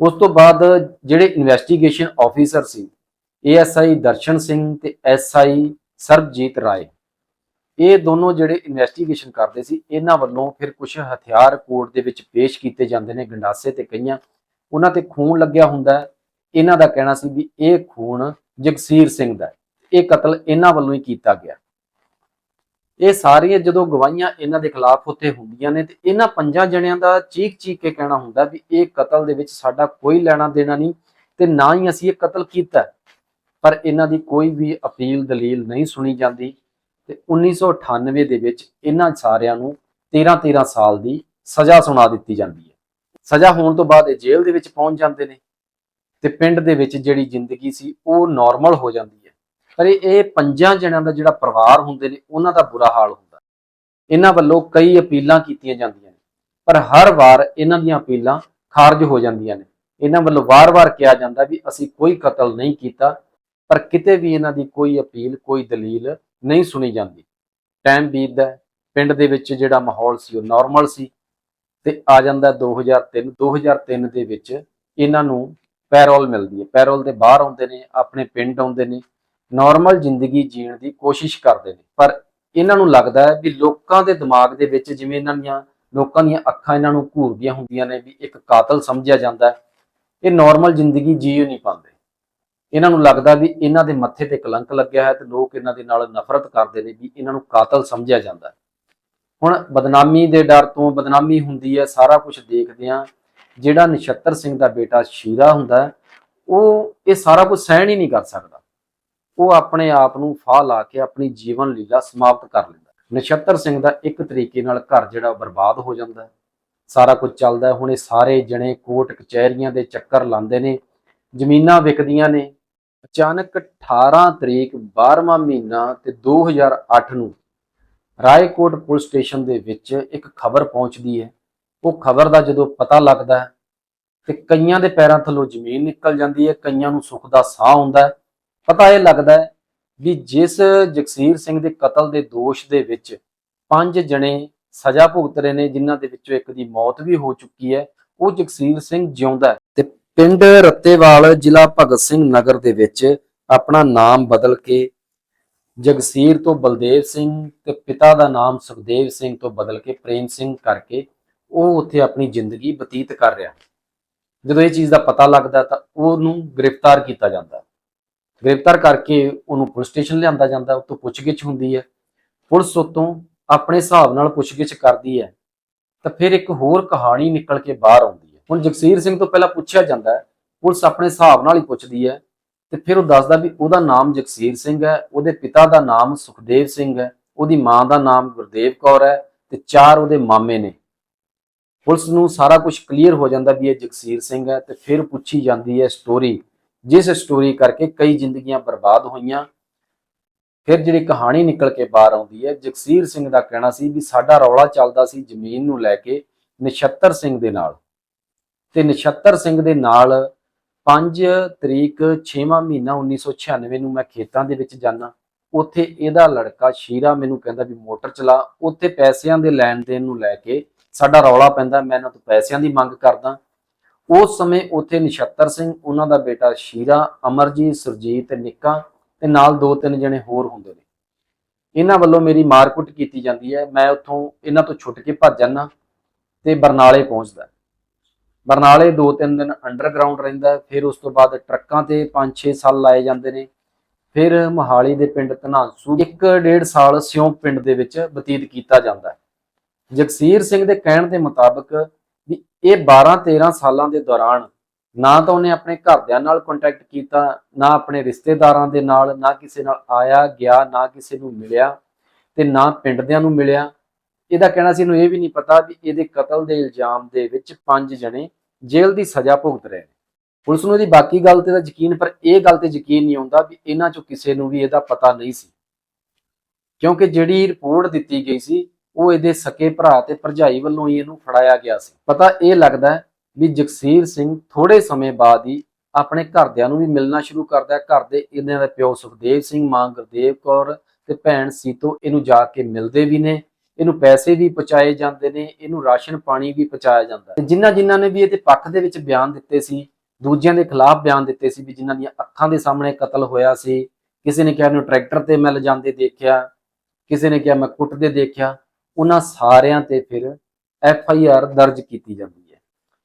ਉਸ ਤੋਂ ਬਾਅਦ ਜਿਹੜੇ investigation officer C A S I Darshan Singh ਤੇ ਐਸਆਈ ਸਰਬਜੀਤ ਰਾਏ ਇਹ ਦੋਨੋਂ ਜਿਹੜੇ ਇਨਵੈਸਟੀਗੇਸ਼ਨ ਕਰਦੇ ਸੀ, ਇਹਨਾਂ ਵੱਲੋਂ ਫਿਰ ਕੁਝ ਹਥਿਆਰ ਕੋਰਟ ਦੇ ਵਿੱਚ ਪੇਸ਼ ਕੀਤੇ ਜਾਂਦੇ ਨੇ ਗੰਡਾਸੇ ਤੇ ਕਈਆਂ। ਉਹਨਾਂ ਤੇ ਖੂਨ ਲੱਗਿਆ ਹੁੰਦਾ ਇਹਨਾਂ ਦਾ ਕਹਿਣਾ ਸੀ ਵੀ ਇਹ ਖੂਨ ਜਗਸੀਰ ਸਿੰਘ ਦਾ ਇਹ ਕਤਲ ਇਹਨਾਂ ਵੱਲੋਂ ਹੀ ਕੀਤਾ ਗਿਆ। ਇਹ ਸਾਰੀਆਂ ਜਦੋਂ ਗਵਾਹੀਆਂ ਇਹਨਾਂ ਦੇ ਖਿਲਾਫ ਉੱਥੇ ਹੁੰਦੀਆਂ ਨੇ ਤੇ ਇਹਨਾਂ ਪੰਜਾਂ ਜਣਿਆਂ ਦਾ ਚੀਕ ਚੀਕ ਕੇ ਕਹਿਣਾ ਹੁੰਦਾ ਵੀ ਇਹ ਕਤਲ ਦੇ ਵਿੱਚ ਸਾਡਾ ਕੋਈ ਲੈਣਾ ਦੇਣਾ ਨਹੀਂ ਤੇ ਨਾ ਹੀ ਅਸੀਂ ਇਹ ਕਤਲ ਕੀਤਾ। ਪਰ ਇਹਨਾਂ ਦੀ ਕੋਈ ਵੀ ਅਪੀਲ, ਦਲੀਲ ਨਹੀਂ ਸੁਣੀ ਜਾਂਦੀ। ਤੇ 1998 ਦੇ ਵਿੱਚ ਇਹਨਾਂ ਸਾਰਿਆਂ ਨੂੰ 13-13 ਸਾਲ ਦੀ ਸਜ਼ਾ ਸੁਣਾ ਦਿੱਤੀ ਜਾਂਦੀ ਹੈ। ਸਜ਼ਾ ਹੋਣ ਤੋਂ ਬਾਅਦ ਇਹ ਜੇਲ੍ਹ ਦੇ ਵਿੱਚ ਪਹੁੰਚ ਜਾਂਦੇ ਨੇ ਤੇ ਪਿੰਡ ਦੇ ਵਿੱਚ ਜਿਹੜੀ ਜ਼ਿੰਦਗੀ ਸੀ ਉਹ ਨਾਰਮਲ ਹੋ ਜਾਂਦੀ ਹੈ। ਪਰ ਇਹ ਇਹ ਪੰਜਾਂ ਜਣਿਆਂ ਦਾ ਜਿਹੜਾ ਪਰਿਵਾਰ ਹੁੰਦੇ ਨੇ, ਉਹਨਾਂ ਦਾ ਬੁਰਾ ਹਾਲ ਹੁੰਦਾ। ਇਹਨਾਂ ਵੱਲੋਂ ਕਈ ਅਪੀਲਾਂ ਕੀਤੀਆਂ ਜਾਂਦੀਆਂ ਨੇ, ਪਰ ਹਰ ਵਾਰ ਇਹਨਾਂ ਦੀਆਂ ਅਪੀਲਾਂ ਖਾਰਜ ਹੋ ਜਾਂਦੀਆਂ ਨੇ। ਇਹਨਾਂ ਵੱਲੋਂ ਵਾਰ-ਵਾਰ ਕਿਹਾ ਜਾਂਦਾ ਵੀ ਅਸੀਂ ਕੋਈ ਕਤਲ ਨਹੀਂ ਕੀਤਾ, ਪਰ ਕਿਤੇ ਵੀ ਇਹਨਾਂ ਦੀ ਕੋਈ ਅਪੀਲ, ਕੋਈ ਦਲੀਲ ਨਹੀਂ ਸੁਣੀ ਜਾਂਦੀ। ਟਾਈਮ ਬੀਤਦਾ ਪਿੰਡ ਦੇ ਵਿੱਚ ਜਿਹੜਾ ਮਾਹੌਲ ਸੀ ਉਹ ਨਾਰਮਲ ਸੀ ਤੇ ਆ ਜਾਂਦਾ 2003 2003 ਦੇ ਵਿੱਚ ਇਹਨਾਂ ਨੂੰ ਪੈਰੋਲ ਮਿਲਦੀ ਹੈ। ਪੈਰੋਲ ਦੇ ਬਾਹਰ ਆਉਂਦੇ ਨੇ, ਆਪਣੇ ਪਿੰਡ ਆਉਂਦੇ ਨੇ ਨਾਰਮਲ ਜ਼ਿੰਦਗੀ ਜੀਣ ਦੀ ਕੋਸ਼ਿਸ਼ ਕਰਦੇ ਨੇ। ਪਰ ਇਹਨਾਂ ਨੂੰ ਲੱਗਦਾ ਹੈ ਵੀ ਲੋਕਾਂ ਦੇ ਦਿਮਾਗ ਦੇ ਵਿੱਚ ਜਿਵੇਂ ਇਹਨਾਂ ਦੀਆਂ ਲੋਕਾਂ ਦੀਆਂ ਅੱਖਾਂ ਇਹਨਾਂ ਨੂੰ ਘੂਰਦੀਆਂ ਹੁੰਦੀਆਂ ਨੇ ਵੀ ਇੱਕ ਕਾਤਲ ਸਮਝਿਆ ਜਾਂਦਾ ਇਹ ਨਾਰਮਲ ਜ਼ਿੰਦਗੀ ਜੀਓ ਨਹੀਂ ਪਾਉਂਦੇ। ਇਹਨਾਂ ਨੂੰ ਲੱਗਦਾ ਵੀ ਇਹਨਾਂ ਦੇ ਮੱਥੇ ਤੇ ਕਲੰਕ ਲੱਗਿਆ ਹੈ ਤੇ ਲੋਕ ਇਹਨਾਂ ਦੇ ਨਾਲ ਨਫ਼ਰਤ ਕਰਦੇ ਨੇ ਵੀ ਇਹਨਾਂ ਨੂੰ ਕਾਤਲ ਸਮਝਿਆ ਜਾਂਦਾ ਹੁਣ ਬਦਨਾਮੀ ਦੇ ਡਰ ਤੋਂ ਬਦਨਾਮੀ ਹੁੰਦੀ ਹੈ, ਸਾਰਾ ਕੁਝ ਦੇਖਦੇ ਆ ਜਿਹੜਾ ਨਛੱਤਰ ਸਿੰਘ ਦਾ ਬੇਟਾ ਸ਼ੀਰਾ ਹੁੰਦਾ ਉਹ ਇਹ ਸਾਰਾ ਕੁਝ ਸਹਿਣ ਹੀ ਨਹੀਂ ਕਰ ਸਕਦਾ। ਉਹ ਆਪਣੇ ਆਪ ਨੂੰ ਫਾਹ ਲਾ ਕੇ ਆਪਣੀ ਜੀਵਨ ਲੀਲਾ ਸਮਾਪਤ ਕਰ ਲੈਂਦਾ ਨਛੱਤਰ ਸਿੰਘ ਦਾ ਇੱਕ ਤਰੀਕੇ ਨਾਲ ਘਰ ਜਿਹੜਾ ਬਰਬਾਦ ਹੋ ਜਾਂਦਾ ਸਾਰਾ ਕੁਝ ਚੱਲਦਾ ਹੁਣ ਇਹ ਸਾਰੇ ਜਣੇ ਕੋਟ ਕਚਹਿਰੀਆਂ ਦੇ ਚੱਕਰ ਲਾਉਂਦੇ ਨੇ, ਜ਼ਮੀਨਾਂ ਵਿਕਦੀਆਂ ਨੇ ਅਚਾਨਕ 18 ਤਰੀਕ 12ਵਾਂ ਮਹੀਨਾ ਤੇ 2008 ਨੂੰ ਰਾਏਕੋਟ ਪੁਲਿਸ ਸਟੇਸ਼ਨ ਦੇ ਵਿੱਚ ਇੱਕ ਖਬਰ ਪਹੁੰਚਦੀ ਹੈ। ਉਹ ਖਬਰ ਦਾ ਜਦੋਂ ਪਤਾ ਲੱਗਦਾ ਹੈ ਤੇ ਕਈਆਂ ਦੇ ਪੈਰਾਂ ਥੱਲੋਂ ਜ਼ਮੀਨ ਨਿਕਲ ਜਾਂਦੀ ਹੈ, ਕਈਆਂ ਨੂੰ ਸੁੱਖ ਦਾ ਸਾਹ ਆਉਂਦਾ ਹੈ। ਪਤਾ ਇਹ ਲੱਗਦਾ ਹੈ ਵੀ ਜਿਸ ਜਗਸੀਰ ਸਿੰਘ ਦੇ ਕਤਲ ਦੇ ਦੋਸ਼ ਦੇ ਵਿੱਚ ਪੰਜ ਜਣੇ ਸਜ਼ਾ ਭੁਗਤ ਰਹੇ ਨੇ, ਜਿਨ੍ਹਾਂ ਦੇ ਵਿੱਚੋਂ ਇੱਕ ਦੀ ਮੌਤ ਵੀ ਹੋ ਚੁੱਕੀ ਹੈ, ਉਹ ਜਗਸੀਰ ਸਿੰਘ ਜਿਉਂਦਾ ਹੈ। ਤੇ ਪਿੰਡ ਰੱਤੇਵਾਲ ਜ਼ਿਲ੍ਹਾ ਭਗਤ ਸਿੰਘ ਨਗਰ ਦੇ ਵਿੱਚ ਆਪਣਾ ਨਾਮ ਬਦਲ ਕੇ ਜਗਸੀਰ ਤੋਂ ਬਲਦੇਵ ਸਿੰਘ ਤੇ ਪਿਤਾ ਦਾ ਨਾਮ ਸੁਖਦੇਵ ਸਿੰਘ ਤੋਂ ਬਦਲ ਕੇ ਪ੍ਰੇਮ ਸਿੰਘ ਕਰਕੇ ਉਹ ਉੱਥੇ ਆਪਣੀ ਜ਼ਿੰਦਗੀ ਬਤੀਤ ਕਰ ਰਿਹਾ। ਜਦੋਂ ਇਹ ਚੀਜ਼ ਦਾ ਪਤਾ ਲੱਗਦਾ ਤਾਂ ਉਹਨੂੰ ਗ੍ਰਿਫਤਾਰ ਕੀਤਾ ਜਾਂਦਾ। ਗ੍ਰਿਫਤਾਰ ਕਰਕੇ ਉਹਨੂੰ ਪੁਲਿਸ ਸਟੇਸ਼ਨ ਲਿਆਂਦਾ ਜਾਂਦਾ ਉਹ ਤੋਂ ਪੁੱਛਗਿੱਛ ਹੁੰਦੀ ਹੈ। ਪੁਲਿਸ ਉਤੋਂ ਆਪਣੇ ਹਿਸਾਬ ਨਾਲ ਪੁੱਛਗਿੱਛ ਕਰਦੀ ਹੈ। ਤਾਂ ਫਿਰ ਇੱਕ ਹੋਰ ਕਹਾਣੀ ਨਿਕਲ ਕੇ ਬਾਹਰ ਆਉਂਦੀ ਹੈ। ਹੁਣ ਜਗਸੀਰ ਸਿੰਘ ਤੋਂ ਪਹਿਲਾਂ ਪੁੱਛਿਆ ਜਾਂਦਾ ਹੈ, ਪੁਲਿਸ ਆਪਣੇ ਹਿਸਾਬ ਨਾਲ ਹੀ ਪੁੱਛਦੀ ਹੈ ਤੇ ਫਿਰ ਉਹ ਦੱਸਦਾ ਵੀ ਉਹਦਾ ਨਾਮ ਜਗਸੀਰ ਸਿੰਘ ਹੈ, ਉਹਦੇ ਪਿਤਾ ਦਾ ਨਾਮ ਸੁਖਦੇਵ ਸਿੰਘ ਹੈ, ਉਹਦੀ ਮਾਂ ਦਾ ਨਾਮ ਗੁਰਦੇਵ ਕੌਰ ਹੈ ਤੇ ਚਾਰ ਉਹਦੇ ਮਾਮੇ ਨੇ। ਪੁਲਿਸ ਨੂੰ ਸਾਰਾ ਕੁਝ ਕਲੀਅਰ ਹੋ ਜਾਂਦਾ ਵੀ ਇਹ ਜਗਸੀਰ ਸਿੰਘ ਹੈ ਤੇ ਫਿਰ ਪੁੱਛੀ ਜਾਂਦੀ ਹੈ ਸਟੋਰੀ ਜਿਸ ਸਟੋਰੀ ਕਰਕੇ ਕਈ ਜ਼ਿੰਦਗੀਆਂ ਬਰਬਾਦ ਹੋਈਆਂ। ਫਿਰ ਜਿਹੜੀ ਕਹਾਣੀ ਨਿਕਲ ਕੇ ਬਾਹਰ ਆਉਂਦੀ ਹੈ, ਜਗਸੀਰ ਸਿੰਘ ਦਾ ਕਹਿਣਾ ਸੀ ਵੀ ਸਾਡਾ ਰੌਲਾ ਚੱਲਦਾ ਸੀ ਜ਼ਮੀਨ ਨੂੰ ਲੈ ਕੇ ਨਛੱਤਰ ਸਿੰਘ ਦੇ ਨਾਲ। ਤੇ ਨਛੱਤਰ ਸਿੰਘ ਦੇ ਨਾਲ 5 ਤਰੀਕ 6ਵਾਂ ਮਹੀਨਾ 1996 ਨੂੰ ਮੈਂ ਖੇਤਾਂ ਦੇ ਵਿੱਚ ਜਾਣਾ ਉੱਥੇ ਇਹਦਾ ਲੜਕਾ ਸ਼ੀਰਾ ਮੈਨੂੰ ਕਹਿੰਦਾ ਵੀ ਮੋਟਰ ਚਲਾ, ਉੱਥੇ ਪੈਸਿਆਂ ਦੇ ਲੈਣ ਦੇਣ ਨੂੰ ਲੈ ਕੇ ਸਾਡਾ ਰੌਲਾ ਪੈਂਦਾ, ਮੈਂ ਇਹਨਾਂ ਤੋਂ ਪੈਸਿਆਂ ਦੀ ਮੰਗ ਕਰਦਾ। ਉਸ ਸਮੇਂ ਉੱਥੇ ਨਛੱਤਰ ਸਿੰਘ, ਉਹਨਾਂ ਦਾ ਬੇਟਾ ਸ਼ੀਰਾ, ਅਮਰਜੀਤ, ਸੁਰਜੀਤ ਤੇ ਨਿੱਕਾ ਤੇ ਨਾਲ ਦੋ ਤਿੰਨ ਜਣੇ ਹੋਰ ਹੁੰਦੇ ਨੇ। ਇਹਨਾਂ ਵੱਲੋਂ ਮੇਰੀ ਮਾਰਕੁੱਟ ਕੀਤੀ ਜਾਂਦੀ ਹੈ। ਮੈਂ ਉੱਥੋਂ ਇਹਨਾਂ ਤੋਂ ਛੁੱਟ ਕੇ ਭੱਜ ਜਾਂਦਾ ਤੇ ਬਰਨਾਲੇ ਪਹੁੰਚਦਾ। ਬਰਨਾਲੇ ਦੋ ਤਿੰਨ ਦਿਨ ਅੰਡਰਗਰਾਉਂਡ ਰਹਿੰਦਾ ਫਿਰ ਉਸ ਤੋਂ ਬਾਅਦ ਟਰੱਕਾਂ ਤੇ 5-6 ਸਾਲ ਲਾਏ ਜਾਂਦੇ ਨੇ। ਫਿਰ ਮੋਹਾਲੀ ਦੇ ਪਿੰਡ ਧਨਾਂਸੂ ਇੱਕ ਡੇਢ ਸਾਲ ਸਿਉਂ ਪਿੰਡ ਦੇ ਵਿੱਚ ਬਤੀਤ ਕੀਤਾ ਜਾਂਦਾ ਜਗਸੀਰ ਸਿੰਘ ਦੇ ਕਹਿਣ ਦੇ ਮੁਤਾਬਕ ਵੀ ਇਹ 12-13 ਸਾਲਾਂ ਦੇ ਦੌਰਾਨ ਨਾ ਤਾਂ ਉਹਨੇ ਆਪਣੇ ਘਰਦਿਆਂ ਨਾਲ ਕੰਟੈਕਟ ਕੀਤਾ, ਨਾ ਆਪਣੇ ਰਿਸ਼ਤੇਦਾਰਾਂ ਦੇ ਨਾਲ, ਨਾ ਕਿਸੇ ਨਾਲ ਆਇਆ, ਗਿਆ, ਨਾ ਕਿਸੇ ਨੂੰ ਮਿਲਿਆ ਤੇ ਨਾ ਪਿੰਡ ਦਿਆਂ ਨੂੰ ਮਿਲਿਆ। ਇਹਦਾ ਕਹਿਣਾ ਸੀ, ਇਹਨੂੰ ਇਹ ਵੀ ਨਹੀਂ ਪਤਾ ਵੀ ਇਹਦੇ ਕਤਲ ਦੇ ਇਲਜ਼ਾਮ ਦੇ ਵਿੱਚ ਪੰਜ ਜਣੇ ਜੇਲ੍ਹ ਦੀ ਸਜ਼ਾ ਭੁਗਤ ਰਹੇ ਨੇ। ਪੁਲਿਸ ਨੂੰ ਇਹਦੀ ਬਾਕੀ ਗੱਲ ਤੇ ਤਾਂ ਯਕੀਨ, ਪਰ ਇਹ ਗੱਲ ਤੇ ਯਕੀਨ ਨਹੀਂ ਆਉਂਦਾ ਵੀ ਇਹਨਾਂ ਚੋਂ ਕਿਸੇ ਨੂੰ ਵੀ ਇਹਦਾ ਪਤਾ ਨਹੀਂ ਸੀ। ਕਿਉਂਕਿ ਜਿਹੜੀ ਰਿਪੋਰਟ ਦਿੱਤੀ ਗਈ ਸੀ, ਉਹ ਇਹਦੇ ਸਕੇ ਭਰਾ ਤੇ ਭਰਜਾਈ ਵੱਲੋਂ ਹੀ ਇਹਨੂੰ ਫੜਾਇਆ ਗਿਆ ਸੀ। ਪਤਾ ਇਹ ਲੱਗਦਾ ਵੀ ਜਗਸੀਰ ਸਿੰਘ ਥੋੜੇ ਸਮੇਂ ਬਾਅਦ ਹੀ ਆਪਣੇ ਘਰਦਿਆਂ ਨੂੰ ਵੀ ਮਿਲਣਾ ਸ਼ੁਰੂ ਕਰਦਾ ਹੈ। ਘਰ ਦੇ ਇਹਨਾਂ ਦਾ ਪਿਓ ਸੁਖਦੇਵ ਸਿੰਘ, ਮਾਂ ਗੁਰਦੇਵ ਕੌਰ ਤੇ ਭੈਣ ਸੀਤੋ ਇਹਨੂੰ ਜਾ ਕੇ ਮਿਲਦੇ ਵੀ ਨੇ। ਇਹਨੂੰ ਪੈਸੇ ਵੀ ਪਹੁੰਚਾਏ ਜਾਂਦੇ ਨੇ, ਇਹਨੂੰ ਰਾਸ਼ਨ ਪਾਣੀ ਵੀ ਪਹੁੰਚਾਇਆ ਜਾਂਦਾ। ਹੈ ਜਿਨ੍ਹਾਂ ਜਿਨ੍ਹਾਂ ਨੇ ਵੀ ਇਹਦੇ ਪੱਖ ਦੇ ਵਿੱਚ ਬਿਆਨ ਦਿੱਤੇ ਸੀ, ਦੂਜਿਆਂ ਦੇ ਖਿਲਾਫ ਬਿਆਨ ਦਿੱਤੇ ਸੀ ਵੀ ਜਿਨ੍ਹਾਂ ਦੀਆਂ ਅੱਖਾਂ ਦੇ ਸਾਹਮਣੇ ਕਤਲ ਹੋਇਆ ਸੀ, ਕਿਸੇ ਨੇ ਕਿਹਾ ਇਹਨੂੰ ਟਰੈਕਟਰ ਤੇ ਮੈਂ ਜਾਂਦੇ ਦੇਖਿਆ, ਕਿਸੇ ਨੇ ਕਿਹਾ ਮੈਂ ਕੁੱਟਦੇ ਦੇਖਿਆ, ਉਹਨਾਂ ਸਾਰਿਆਂ ਤੇ ਫਿਰ ਐਫ ਆਈ ਆਰ ਦਰਜ ਕੀਤੀ ਜਾਂਦੀ ਹੈ।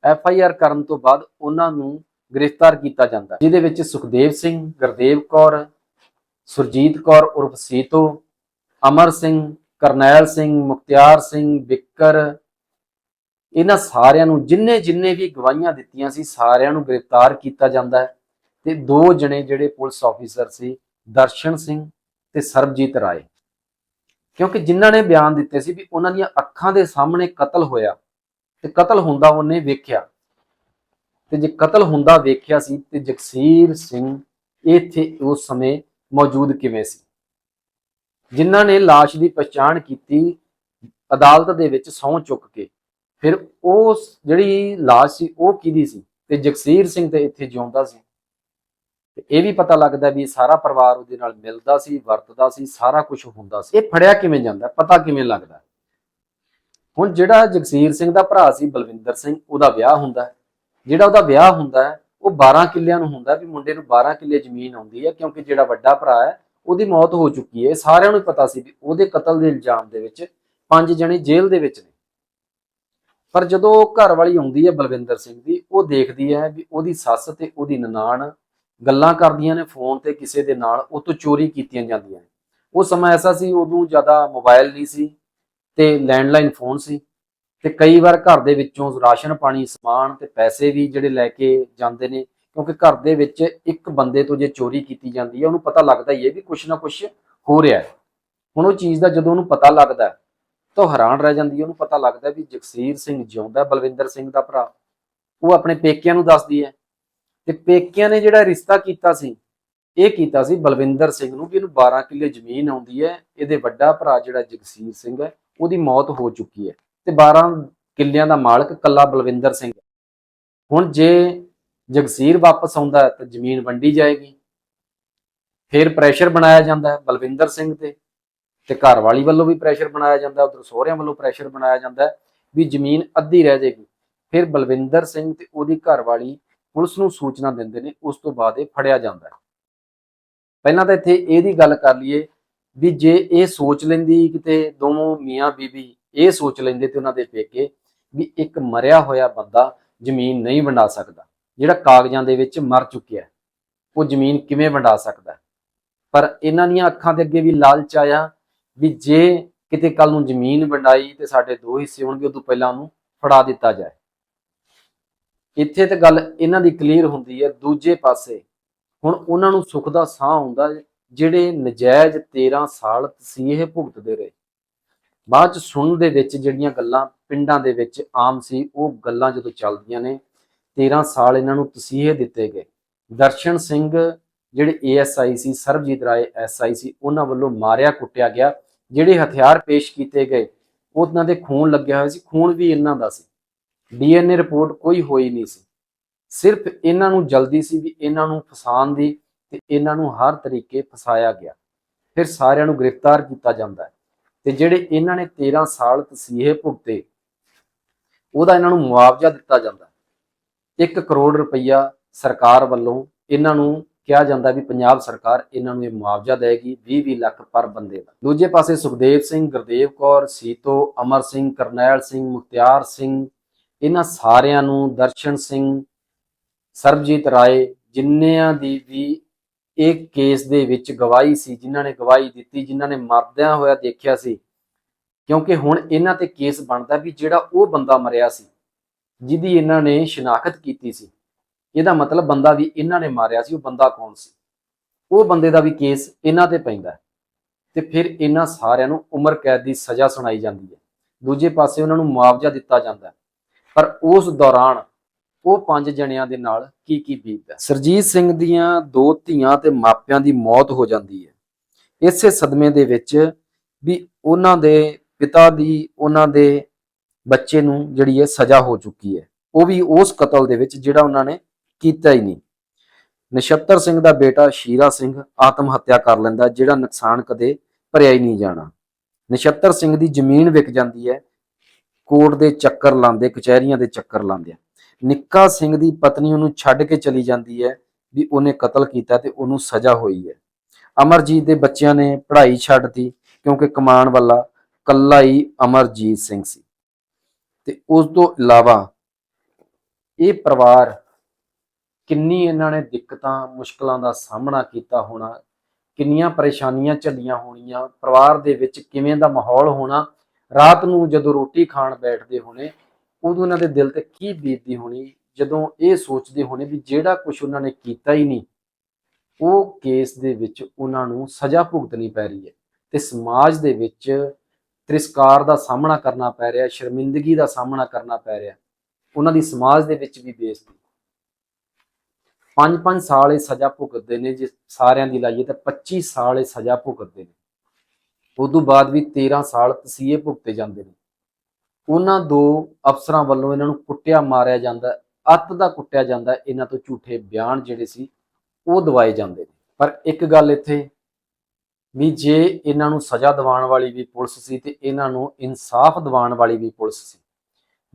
ਐਫ ਆਈ ਆਰ ਕਰਨ ਤੋਂ ਬਾਅਦ ਉਹਨਾਂ ਨੂੰ ਗ੍ਰਿਫਤਾਰ ਕੀਤਾ ਜਾਂਦਾ ਜਿਹਦੇ ਵਿੱਚ ਸੁਖਦੇਵ ਸਿੰਘ, ਗੁਰਦੇਵ ਕੌਰ, ਸੁਰਜੀਤ ਕੌਰ ਉਰਫ ਸੀਤੋ, ਅਮਰ ਸਿੰਘ ਕਰਨੈਲ ਸਿੰਘ, ਮੁਖਤਿਆਰ ਸਿੰਘ ਬਿੱਕਰ ਇਹਨਾਂ ਸਾਰਿਆਂ ਨੂੰ ਜਿੰਨੇ ਜਿੰਨੇ ਵੀ ਗਵਾਹੀਆਂ ਦਿੱਤੀਆਂ ਸੀ, ਸਾਰਿਆਂ ਨੂੰ ਗ੍ਰਿਫਤਾਰ ਕੀਤਾ ਜਾਂਦਾ ਹੈ ਤੇ ਦੋ ਜਣੇ ਜਿਹੜੇ ਪੁਲਿਸ ਆਫੀਸਰ ਸੀ, ਦਰਸ਼ਨ ਸਿੰਘ ਤੇ ਸਰਬਜੀਤ ਰਾਏ। ਕਿਉਂਕਿ ਜਿਨ੍ਹਾਂ ਨੇ ਬਿਆਨ ਦਿੱਤੇ ਸੀ ਵੀ ਉਹਨਾਂ ਦੀਆਂ ਅੱਖਾਂ ਦੇ ਸਾਹਮਣੇ ਕਤਲ ਹੋਇਆ ਤੇ ਕਤਲ ਹੁੰਦਾ ਉਹਨੇ ਵੇਖਿਆ। ਤੇ ਜੇ ਕਤਲ ਹੁੰਦਾ ਵੇਖਿਆ ਸੀ ਤੇ ਜਗਸੀਰ ਸਿੰਘ ਇੱਥੇ ਉਸ ਸਮੇਂ ਮੌਜੂਦ ਕਿਵੇਂ ਸੀ? ਜਿਨ੍ਹਾਂ ਨੇ ਲਾਸ਼ ਦੀ ਪਛਾਣ ਕੀਤੀ ਅਦਾਲਤ ਦੇ ਵਿੱਚ ਸਹੁੰ ਚੁੱਕ ਕੇ। ਫਿਰ ਉਹ ਜਿਹੜੀ ਲਾਸ਼ ਸੀ ਉਹ ਕਿਹਦੀ ਸੀ? ਤੇ ਜਗਸੀਰ ਸਿੰਘ ਤੇ ਇੱਥੇ ਜਿਉਂਦਾ ਸੀ। ਤੇ ਇਹ ਵੀ ਪਤਾ ਲੱਗਦਾ ਵੀ ਸਾਰਾ ਪਰਿਵਾਰ ਉਹਦੇ ਨਾਲ ਮਿਲਦਾ ਸੀ ਵਰਤਦਾ ਸੀ ਸਾਰਾ ਕੁਝ ਹੁੰਦਾ ਸੀ। ਇਹ ਫੜਿਆ ਕਿਵੇਂ ਜਾਂਦਾ? ਪਤਾ ਕਿਵੇਂ ਲੱਗਦਾ? ਹੁਣ ਜਿਹੜਾ ਜਗਸੀਰ ਸਿੰਘ ਦਾ ਭਰਾ ਸੀ ਬਲਵਿੰਦਰ ਸਿੰਘ ਉਹਦਾ ਵਿਆਹ ਹੁੰਦਾ ਜਿਹੜਾ ਉਹਦਾ ਵਿਆਹ ਹੁੰਦਾ ਹੈ, ਉਹ 12 ਕਿੱਲਿਆਂ ਨੂੰ ਹੁੰਦਾ ਵੀ ਮੁੰਡੇ ਨੂੰ 12 ਕਿੱਲੇ ਜ਼ਮੀਨ ਆਉਂਦੀ ਹੈ ਕਿਉਂਕਿ ਜਿਹੜਾ ਵੱਡਾ ਭਰਾ ਹੈ ਉਹਦੀ ਮੌਤ ਹੋ ਚੁੱਕੀ ਹੈ। ਸਾਰਿਆਂ ਨੂੰ ਪਤਾ ਸੀ ਵੀ ਉਹਦੇ ਕਤਲ ਦੇ ਇਲਜ਼ਾਮ ਦੇ ਵਿੱਚ ਪੰਜ ਜਣੇ ਜੇਲ੍ਹ ਦੇ ਵਿੱਚ ਨੇ। ਪਰ ਜਦੋਂ ਘਰ ਵਾਲੀ ਆਉਂਦੀ ਹੈ ਬਲਵਿੰਦਰ ਸਿੰਘ ਦੀ, ਉਹ ਦੇਖਦੀ ਹੈ ਵੀ ਉਹਦੀ ਸੱਸ ਤੇ ਉਹਦੀ ਨਨਾਣ ਗੱਲਾਂ ਕਰਦੀਆਂ ਨੇ, ਫੋਨ ਤੇ ਕਿਸੇ ਦੇ ਨਾਲ ਉਹ ਤੋਂ ਚੋਰੀ ਕੀਤੀਆਂ ਜਾਂਦੀਆਂ ਨੇ। ਉਹ ਸਮਾਂ ਐਸਾ ਸੀ, ਉਦੋਂ ਜ਼ਿਆਦਾ ਮੋਬਾਈਲ ਨਹੀਂ ਸੀ ਤੇ ਲੈਂਡਲਾਈਨ ਫੋਨ ਸੀ ਤੇ ਕਈ ਵਾਰ ਘਰ ਦੇ ਵਿੱਚੋਂ ਰਾਸ਼ਨ, ਪਾਣੀ, ਸਮਾਨ ਤੇ ਪੈਸੇ ਵੀ ਜਿਹੜੇ ਲੈ ਕੇ ਜਾਂਦੇ ਨੇ ਕਿਉਂਕਿ ਘਰ ਦੇ ਵਿੱਚ ਇੱਕ ਬੰਦੇ ਤੋਂ ਜੇ ਚੋਰੀ ਕੀਤੀ ਜਾਂਦੀ ਹੈ, ਉਹਨੂੰ ਪਤਾ ਲੱਗਦਾ ਹੀ ਹੈ ਵੀ ਕੁਛ ਨਾ ਕੁਛ ਹੋ ਰਿਹਾ ਹੈ। ਹੁਣ ਉਹ ਚੀਜ਼ ਦਾ ਜਦੋਂ ਉਹਨੂੰ ਪਤਾ ਲੱਗਦਾ ਤਾਂ ਉਹ ਹੈਰਾਨ ਰਹਿ ਜਾਂਦੀ ਹੈ। ਉਹਨੂੰ ਪਤਾ ਲੱਗਦਾ ਵੀ ਜਗਸੀਰ ਸਿੰਘ ਜਿਉਂਦਾ ਬਲਵਿੰਦਰ ਸਿੰਘ ਦਾ ਭਰਾ। ਉਹ ਆਪਣੇ ਪੇਕਿਆਂ ਨੂੰ ਦੱਸਦੀ ਹੈ। ਤੇ ਪੇਕਿਆਂ ਨੇ ਜਿਹੜਾ ਰਿਸ਼ਤਾ ਕੀਤਾ ਸੀ, ਇਹ ਕੀਤਾ ਸੀ ਬਲਵਿੰਦਰ ਸਿੰਘ ਨੂੰ ਵੀ ਇਹਨੂੰ 12 ਕਿੱਲੇ ਜ਼ਮੀਨ ਆਉਂਦੀ ਹੈ। ਇਹਦੇ ਵੱਡਾ ਭਰਾ ਜਿਹੜਾ ਜਗਸੀਰ ਸਿੰਘ ਹੈ, ਉਹਦੀ ਮੌਤ ਹੋ ਚੁੱਕੀ ਹੈ। ਤੇ 12 ਕਿੱਲਿਆਂ ਦਾ ਮਾਲਕ ਕੱਲਾ ਬਲਵਿੰਦਰ ਸਿੰਘ ਹੁਣ ਜੇ ਜਗਸੀਰ ਵਾਪਸ ਆਉਂਦਾ ਤਾਂ ਜ਼ਮੀਨ ਵੰਡੀ ਜਾਏਗੀ। ਫਿਰ ਪ੍ਰੈਸ਼ਰ ਬਣਾਇਆ ਜਾਂਦਾ ਬਲਵਿੰਦਰ ਸਿੰਘ ਤੇ ਤੇ ਘਰ ਵਾਲੀ ਵੱਲੋਂ ਵੀ ਪ੍ਰੈਸ਼ਰ ਬਣਾਇਆ ਜਾਂਦਾ ਉਧਰ ਸਹੁਰਿਆਂ ਵੱਲੋਂ ਪ੍ਰੈਸ਼ਰ ਬਣਾਇਆ ਜਾਂਦਾ ਵੀ ਜ਼ਮੀਨ ਅੱਧੀ ਰਹਿ ਜਾਏਗੀ। ਫਿਰ ਬਲਵਿੰਦਰ ਸਿੰਘ ਤੇ ਉਹਦੀ ਘਰ ਵਾਲੀ ਪੁਲਿਸ ਨੂੰ ਸੂਚਨਾ ਦਿੰਦੇ ਨੇ, ਉਸ ਤੋਂ ਬਾਅਦ ਇਹ ਫੜਿਆ ਜਾਂਦਾ ਪਹਿਲਾਂ ਤਾਂ ਇੱਥੇ ਇਹਦੀ ਗੱਲ ਕਰ ਲਈਏ ਵੀ ਜੇ ਇਹ ਸੋਚ ਲੈਂਦੀ ਕਿਤੇ ਦੋਵੇਂ ਮੀਆਂ ਬੀਬੀ ਇਹ ਸੋਚ ਲੈਂਦੇ ਤੇ ਉਹਨਾਂ ਦੇ ਪੇਕੇ ਵੀ ਇੱਕ ਮਰਿਆ ਹੋਇਆ ਬੰਦਾ ਜ਼ਮੀਨ ਨਹੀਂ ਵੰਡਾ ਸਕਦਾ। ਜਿਹੜਾ ਕਾਗਜ਼ਾਂ ਦੇ ਵਿੱਚ ਮਰ ਚੁੱਕਿਆ ਉਹ ਜ਼ਮੀਨ ਕਿਵੇਂ ਵੰਡਾ ਸਕਦਾ ਪਰ ਇਹਨਾਂ ਦੀਆਂ ਅੱਖਾਂ ਦੇ ਅੱਗੇ ਵੀ ਲਾਲਚ ਆਇਆ ਵੀ ਜੇ ਕਿਤੇ ਕੱਲ ਨੂੰ ਜ਼ਮੀਨ ਵੰਡਾਈ ਤੇ ਸਾਡੇ ਦੋ ਹਿੱਸੇ ਹੋਣਗੇ, ਉਦੋਂ ਪਹਿਲਾਂ ਉਹਨੂੰ ਫੜਾ ਦਿੱਤਾ ਜਾਏ। ਇੱਥੇ ਤੇ ਗੱਲ ਇਹਨਾਂ ਦੀ ਕਲੀਅਰ ਹੁੰਦੀ ਹੈ, ਦੂਜੇ ਪਾਸੇ ਹੁਣ ਉਹਨਾਂ ਨੂੰ ਸੁੱਖ ਦਾ ਸਾਹ ਆਉਂਦਾ ਜਿਹੜੇ ਨਜਾਇਜ਼ 13 ਸਾਲ ਤਸੀਹੇ ਭੁਗਤਦੇ ਰਹੇ। ਬਾਅਦ ਚ ਸੁਣਨ ਦੇ ਵਿੱਚ ਜਿਹੜੀਆਂ ਗੱਲਾਂ ਪਿੰਡਾਂ ਦੇ ਵਿੱਚ ਆਮ ਸੀ, ਉਹ ਗੱਲਾਂ ਜਦੋਂ ਚੱਲਦੀਆਂ ਨੇ 13 ਸਾਲ ਇਹਨਾਂ ਨੂੰ ਤਸੀਹੇ ਦਿੱਤੇ ਗਏ। ਦਰਸ਼ਨ ਸਿੰਘ ਜਿਹੜੇ ਏਐਸਆਈ ਸੀ ਸਰਬਜੀਤ ਰਾਏ ਐਸਆਈ ਸੀ ਉਹਨਾਂ ਵੱਲੋਂ ਮਾਰਿਆ ਕੁੱਟਿਆ ਗਿਆ, ਜਿਹੜੇ ਹਥਿਆਰ ਪੇਸ਼ ਕੀਤੇ ਗਏ, ਉਹਨਾਂ ਦੇ ਖੂਨ ਲੱਗਿਆ ਹੋਇਆ ਸੀ, ਖੂਨ ਵੀ ਇਹਨਾਂ ਦਾ ਸੀ। ਡੀਐਨਏ ਰਿਪੋਰਟ ਕੋਈ ਹੋਈ ਨਹੀਂ ਸੀ। ਸਿਰਫ ਇਹਨਾਂ ਨੂੰ ਜਲਦੀ ਸੀ ਵੀ ਇਹਨਾਂ ਨੂੰ ਫਸਾਉਣ ਦੀ ਤੇ ਇਹਨਾਂ ਨੂੰ ਹਰ ਤਰੀਕੇ ਫਸਾਇਆ ਗਿਆ। ਫਿਰ ਸਾਰਿਆਂ ਨੂੰ ਗ੍ਰਿਫਤਾਰ ਕੀਤਾ ਜਾਂਦਾ ਹੈ ਤੇ ਜਿਹੜੇ ਇਹਨਾਂ ਨੇ 13 ਸਾਲ ਤਸੀਹੇ ਭੁਗਤੇ, ਉਹਦਾ ਇਹਨਾਂ ਨੂੰ ਮੁਆਵਜ਼ਾ ਦਿੱਤਾ ਜਾਂਦਾ 1 ਕਰੋੜ ਰੁਪਈਆ ਸਰਕਾਰ ਵੱਲੋਂ ਇਹਨਾਂ ਨੂੰ ਕਿਹਾ ਜਾਂਦਾ ਵੀ ਪੰਜਾਬ ਸਰਕਾਰ ਇਹਨਾਂ ਨੂੰ ਇਹ ਮੁਆਵਜ਼ਾ ਦੇਗੀ 20-20 ਲੱਖ ਪਰ ਬੰਦੇ ਦਾ। ਦੂਜੇ ਪਾਸੇ ਸੁਖਦੇਵ ਸਿੰਘ, ਗੁਰਦੇਵ ਕੌਰ, ਸੀਤੋ, ਅਮਰ ਸਿੰਘ, ਕਰਨੈਲ ਸਿੰਘ, ਮੁਖਤਿਆਰ ਸਿੰਘ, ਇਹਨਾਂ ਸਾਰਿਆਂ ਨੂੰ ਦਰਸ਼ਨ ਸਿੰਘ, ਸਰਬਜੀਤ ਰਾਏ ਜਿੰਨਿਆਂ ਦੀ ਵੀ ਇਹ ਕੇਸ ਦੇ ਵਿੱਚ ਗਵਾਹੀ ਸੀ, ਜਿਨ੍ਹਾਂ ਨੇ ਗਵਾਹੀ ਦਿੱਤੀ, ਜਿਨ੍ਹਾਂ ਨੇ ਮਰਦਿਆਂ ਹੋਇਆ ਦੇਖਿਆ ਸੀ, ਕਿਉਂਕਿ ਹੁਣ ਇਹਨਾਂ ਤੇ ਕੇਸ ਬਣਦਾ ਵੀ ਜਿਹੜਾ ਉਹ ਬੰਦਾ ਮਰਿਆ ਸੀ ਜਿਹਦੀ ਇਹਨਾਂ ਨੇ ਸ਼ਨਾਖਤ ਕੀਤੀ ਸੀ। ਇਹਦਾ ਮਤਲਬ ਬੰਦਾ ਵੀ ਇਹਨਾਂ ਨੇ ਮਾਰਿਆ ਸੀ, ਉਹ ਬੰਦਾ ਕੌਣ ਸੀ? ਉਹ ਬੰਦੇ ਦਾ ਵੀ ਕੇਸ ਇਹਨਾਂ ਤੇ ਪੈਂਦਾ ਤੇ ਫਿਰ ਇਹਨਾਂ ਸਾਰਿਆਂ ਨੂੰ ਉਮਰ ਕੈਦ ਦੀ ਸਜ਼ਾ ਸੁਣਾਈ ਜਾਂਦੀ ਹੈ। ਦੂਜੇ ਪਾਸੇ ਉਹਨਾਂ ਨੂੰ ਮੁਆਵਜ਼ਾ ਦਿੱਤਾ ਜਾਂਦਾ ਪਰ ਉਸ ਦੌਰਾਨ ਉਹ ਪੰਜ ਜਣਿਆਂ ਦੇ ਨਾਲ ਕੀ ਕੀ ਬੀਤਦਾ ਸਰਜੀਤ ਸਿੰਘ ਦੀਆਂ ਦੋ ਧੀਆਂ ਤੇ ਮਾਪਿਆਂ ਦੀ ਮੌਤ ਹੋ ਜਾਂਦੀ ਹੈ। ਇਸੇ ਸਦਮੇ ਦੇ ਵਿੱਚ ਵੀ ਉਹਨਾਂ ਦੇ ਪਿਤਾ ਦੀ, ਉਹਨਾਂ ਦੇ ਬੱਚੇ ਨੂੰ ਜਿਹੜੀ ਹੈ ਸਜ਼ਾ ਹੋ ਚੁੱਕੀ ਹੈ, ਉਹ ਵੀ ਉਸ ਕਤਲ ਦੇ ਵਿੱਚ ਜਿਹੜਾ ਉਹਨਾਂ ਨੇ ਕੀਤਾ ਹੀ ਨਹੀਂ। ਨਛੱਤਰ ਸਿੰਘ ਦਾ ਬੇਟਾ ਸ਼ੀਰਾ ਸਿੰਘ ਆਤਮ ਹੱਤਿਆ ਕਰ ਲੈਂਦਾ, ਜਿਹੜਾ ਨੁਕਸਾਨ ਕਦੇ ਭਰਿਆ ਹੀ ਨਹੀਂ ਜਾਣਾ। ਨਛੱਤਰ ਸਿੰਘ ਦੀ ਜ਼ਮੀਨ ਵਿਕ ਜਾਂਦੀ ਹੈ, ਕੋਰਟ ਦੇ ਚੱਕਰ ਲਾਉਂਦੇ, ਕਚਹਿਰੀਆਂ ਦੇ ਚੱਕਰ ਲਾਉਂਦੇ ਨਿੱਕਾ ਸਿੰਘ ਦੀ ਪਤਨੀ ਉਹਨੂੰ ਛੱਡ ਕੇ ਚਲੀ ਜਾਂਦੀ ਹੈ ਵੀ ਉਹਨੇ ਕਤਲ ਕੀਤਾ ਤੇ ਉਹਨੂੰ ਸਜ਼ਾ ਹੋਈ ਹੈ। ਅਮਰਜੀਤ ਦੇ ਬੱਚਿਆਂ ਨੇ ਪੜ੍ਹਾਈ ਛੱਡਤੀ ਕਿਉਂਕਿ ਕਮਾਉਣ ਵਾਲਾ ਕੱਲਾ ਹੀ ਅਮਰਜੀਤ ਸਿੰਘ ਸੀ। ਤੇ ਉਸ ਤੋਂ ਇਲਾਵਾ ਇਹ ਪਰਿਵਾਰ ਕਿੰਨੀ ਇਹਨਾਂ ਨੇ ਦਿੱਕਤਾਂ, ਮੁਸ਼ਕਲਾਂ ਦਾ ਸਾਹਮਣਾ ਕੀਤਾ ਹੋਣਾ, ਕਿੰਨੀਆਂ ਪਰੇਸ਼ਾਨੀਆਂ ਝੱਲੀਆਂ ਹੋਣੀਆਂ, ਪਰਿਵਾਰ ਦੇ ਵਿੱਚ ਕਿਵੇਂ ਦਾ ਮਾਹੌਲ ਹੋਣਾ, ਰਾਤ ਨੂੰ ਜਦੋਂ ਰੋਟੀ ਖਾਣ ਬੈਠਦੇ ਹੋਣੇ, ਉਦੋਂ ਉਹਨਾਂ ਦੇ ਦਿਲ ਤੇ ਕੀ ਬੀਤਦੀ ਹੋਣੀ, ਜਦੋਂ ਇਹ ਸੋਚਦੇ ਹੋਣੇ ਵੀ ਜਿਹੜਾ ਕੁਝ ਉਹਨਾਂ ਨੇ ਕੀਤਾ ਹੀ ਨਹੀਂ, ਉਹ ਕੇਸ ਦੇ ਵਿੱਚ ਉਹਨਾਂ ਨੂੰ ਸਜ਼ਾ ਭੁਗਤਣੀ ਪੈ ਰਹੀ ਹੈ ਤੇ ਸਮਾਜ ਦੇ ਵਿੱਚ ਤ੍ਰਿਸਕਾਰ ਦਾ ਸਾਹਮਣਾ ਕਰਨਾ ਪੈ ਰਿਹਾ, ਸ਼ਰਮਿੰਦਗੀ ਦਾ ਸਾਹਮਣਾ ਕਰਨਾ ਪੈ ਰਿਹਾ। ਉਹਨਾਂ ਦੀ ਸਮਾਜ ਦੇ ਵਿੱਚ ਵੀ ਬੇਇੱਜ਼ਤੀ। ਪੰਜ ਪੰਜ ਸਾਲ ਇਹ ਸਜ਼ਾ ਭੁਗਤਦੇ ਨੇ ਜੇ ਸਾਰਿਆਂ ਦੀ ਲਾਈਏ ਤਾਂ 25 ਸਾਲ ਇਹ ਸਜ਼ਾ ਭੁਗਤਦੇ ਨੇ। ਉਦੋਂ ਬਾਅਦ ਵੀ 13 ਸਾਲ ਤਸੀਹੇ ਭੁਗਤੇ ਜਾਂਦੇ ਨੇ। ਉਹਨਾਂ ਦੋ ਅਫਸਰਾਂ ਵੱਲੋਂ ਇਹਨਾਂ ਨੂੰ ਕੁੱਟਿਆ ਮਾਰਿਆ ਜਾਂਦਾ, ਅੱਤ ਦਾ ਕੁੱਟਿਆ ਜਾਂਦਾ, ਇਹਨਾਂ ਤੋਂ ਝੂਠੇ ਬਿਆਨ ਜਿਹੜੇ ਸੀ, ਉਹ ਦਵਾਏ ਜਾਂਦੇ ਨੇ। ਪਰ ਇੱਕ ਗੱਲ ਇੱਥੇ ਵੀ ਜੇ ਇਹਨਾਂ ਨੂੰ ਸਜ਼ਾ ਦਿਵਾਉਣ ਵਾਲੀ ਵੀ ਪੁਲਿਸ ਸੀ ਤੇ ਇਹਨਾਂ ਨੂੰ ਇਨਸਾਫ ਦਿਵਾਉਣ ਵਾਲੀ ਵੀ ਪੁਲਿਸ ਸੀ।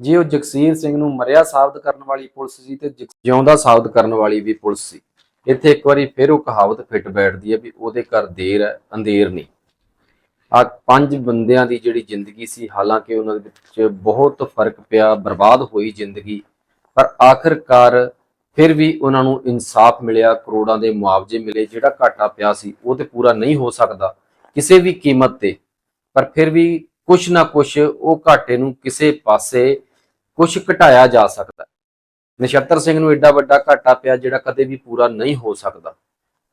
ਜੇ ਉਹ ਜਗਸੀਰ ਸਿੰਘ ਨੂੰ ਮਰਿਆ ਸਾਬਤ ਕਰਨ ਵਾਲੀ ਪੁਲਿਸ ਸੀ ਤੇ ਜਿਉਂਦਾ ਸਾਬਤ ਕਰਨ ਵਾਲੀ ਵੀ ਪੁਲਿਸ ਸੀ। ਇੱਥੇ ਇੱਕ ਵਾਰੀ ਫਿਰ ਉਹ ਕਹਾਵਤ ਫਿੱਟ ਬੈਠਦੀ ਹੈ ਵੀ ਉਹਦੇ ਘਰ ਦੇਰ ਹੈ, ਅੰਧੇਰ ਨਹੀਂ। ਆ ਪੰਜ ਬੰਦਿਆਂ ਦੀ ਜਿਹੜੀ ਜ਼ਿੰਦਗੀ ਸੀ, ਹਾਲਾਂਕਿ ਉਹਨਾਂ ਦੇ ਵਿੱਚ ਬਹੁਤ ਫ਼ਰਕ ਪਿਆ, ਬਰਬਾਦ ਹੋਈ ਜ਼ਿੰਦਗੀ, ਪਰ ਆਖਰਕਾਰ ਫਿਰ ਵੀ ਉਹਨਾਂ ਨੂੰ ਇਨਸਾਫ ਮਿਲਿਆ, ਕਰੋੜਾਂ ਦੇ ਮੁਆਵਜ਼ੇ ਮਿਲੇ, ਜਿਹੜਾ ਘਾਟਾ ਪਿਆ ਸੀ ਉਹ ਤੇ ਪੂਰਾ ਨਹੀਂ ਹੋ ਸਕਦਾ ਕਿਸੇ ਵੀ ਕੀਮਤ ਤੇ। ਪਰ ਫਿਰ ਵੀ ਕੁਛ ਨਾ ਕੁਛ ਉਹ ਘਾਟੇ ਨੂੰ ਕਿਸੇ ਪਾਸੇ ਕੁਛ ਘਟਾਇਆ ਜਾ ਸਕਦਾ। ਨਛੱਤਰ ਸਿੰਘ ਨੂੰ ਐਡਾ ਵੱਡਾ ਘਾਟਾ ਪਿਆ ਜਿਹੜਾ ਕਦੇ ਵੀ ਪੂਰਾ ਨਹੀਂ ਹੋ ਸਕਦਾ।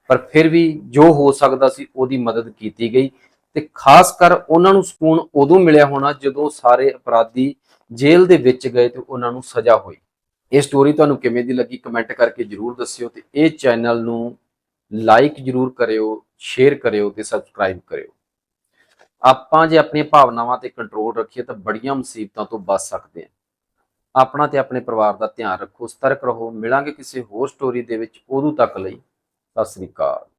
ਪਰ ਫਿਰ ਵੀ ਜੋ ਹੋ ਸਕਦਾ ਸੀ ਉਹਦੀ ਮਦਦ ਕੀਤੀ ਗਈ ਤੇ ਖਾਸ ਕਰ ਉਹਨਾਂ ਨੂੰ ਸਕੂਨ ਉਦੋਂ ਮਿਲਿਆ ਹੋਣਾ ਜਦੋਂ ਸਾਰੇ ਅਪਰਾਧੀ ਜੇਲ੍ਹ ਦੇ ਵਿੱਚ ਗਏ ਤੇ ਉਹਨਾਂ ਨੂੰ ਸਜ਼ਾ ਹੋਈ। ਇਹ ਸਟੋਰੀ ਤੁਹਾਨੂੰ ਕਿਵੇਂ ਦੀ ਲੱਗੀ? ਕਮੈਂਟ ਕਰਕੇ ਜਰੂਰ ਦੱਸਿਓ ਤੇ ਇਹ ਚੈਨਲ ਨੂੰ ਲਾਈਕ ਜਰੂਰ ਕਰਿਓ ਸ਼ੇਅਰ ਕਰਿਓ ਤੇ ਸਬਸਕ੍ਰਾਈਬ ਕਰਿਓ। ਆਪਾਂ ਜੇ ਆਪਣੀਆਂ ਭਾਵਨਾਵਾਂ ਤੇ ਕੰਟਰੋਲ ਰੱਖੀਏ ਤਾਂ ਬੜੀਆਂ ਮੁਸੀਬਤਾਂ ਤੋਂ ਬਚ ਸਕਦੇ ਹਾਂ। ਆਪਣਾ ਤੇ ਆਪਣੇ ਪਰਿਵਾਰ ਦਾ ਧਿਆਨ ਰੱਖੋ, ਸਤਰਕ ਰਹੋ। ਮਿਲਾਂਗੇ ਕਿਸੇ ਹੋਰ ਸਟੋਰੀ ਦੇ ਵਿੱਚ। ਉਦੋਂ ਤੱਕ ਲਈ ਸਤਿ ਸ੍ਰੀ ਅਕਾਲ।